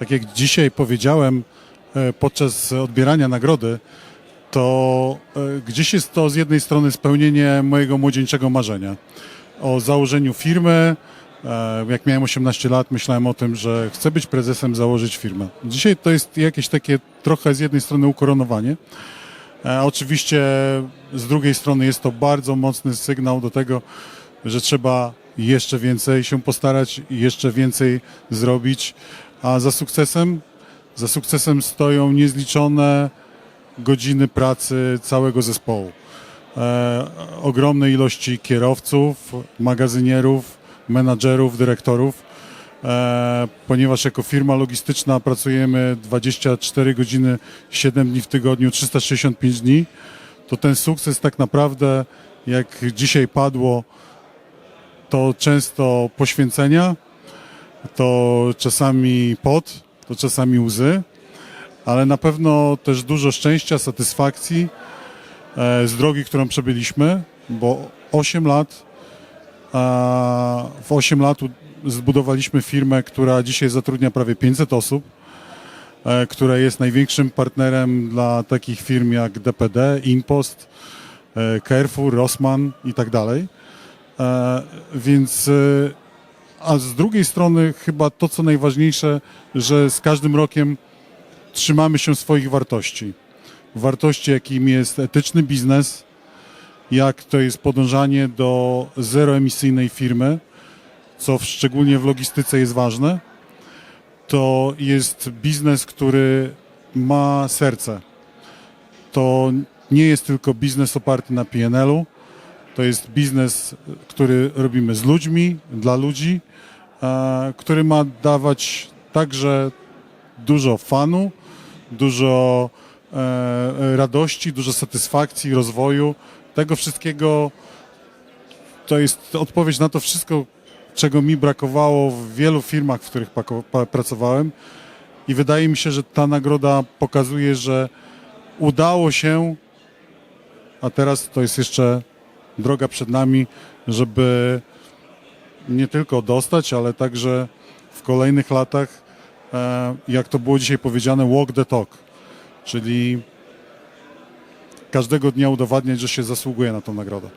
tak jak dzisiaj powiedziałem e, podczas odbierania nagrody, to e, gdzieś jest to z jednej strony spełnienie mojego młodzieńczego marzenia o założeniu firmy. E, Jak miałem 18 lat, myślałem o tym, że chcę być prezesem, założyć firmę. Dzisiaj to jest jakieś takie trochę z jednej strony ukoronowanie. Oczywiście z drugiej strony jest to bardzo mocny sygnał do tego, że trzeba jeszcze więcej się postarać jeszcze więcej zrobić, a za sukcesem, za sukcesem stoją niezliczone godziny pracy całego zespołu. E, ogromne ilości kierowców, magazynierów, menadżerów, dyrektorów, e, ponieważ jako firma logistyczna pracujemy 24 godziny, 7 dni w tygodniu, 365 dni, to ten sukces tak naprawdę, jak dzisiaj padło, to często poświęcenia, to czasami pot, to czasami łzy, ale na pewno też dużo szczęścia, satysfakcji e, z drogi, którą przebyliśmy, bo 8 lat, w 8 lat zbudowaliśmy firmę, która dzisiaj zatrudnia prawie 500 osób, e, która jest największym partnerem dla takich firm jak DPD, Impost, e, Carrefour, Rossmann i tak dalej. Więc, a z drugiej strony chyba to, co najważniejsze, że z każdym rokiem trzymamy się swoich wartości. Wartości, jakim jest etyczny biznes, jak to jest podążanie do zeroemisyjnej firmy, co w, szczególnie w logistyce jest ważne. To jest biznes, który ma serce. To nie jest tylko biznes oparty na PNL-u, to jest biznes, który robimy z ludźmi, dla ludzi, e, który ma dawać także dużo fanu, dużo e, radości, dużo satysfakcji, rozwoju. Tego wszystkiego to jest odpowiedź na to wszystko, czego mi brakowało w wielu firmach, w których pracowałem. I wydaje mi się, że ta nagroda pokazuje, że udało się, a teraz to jest jeszcze droga przed nami, żeby nie tylko dostać, ale także w kolejnych latach, e, jak to było dzisiaj powiedziane, walk the talk, czyli każdego dnia udowadniać, że się zasługuje na tą nagrodę.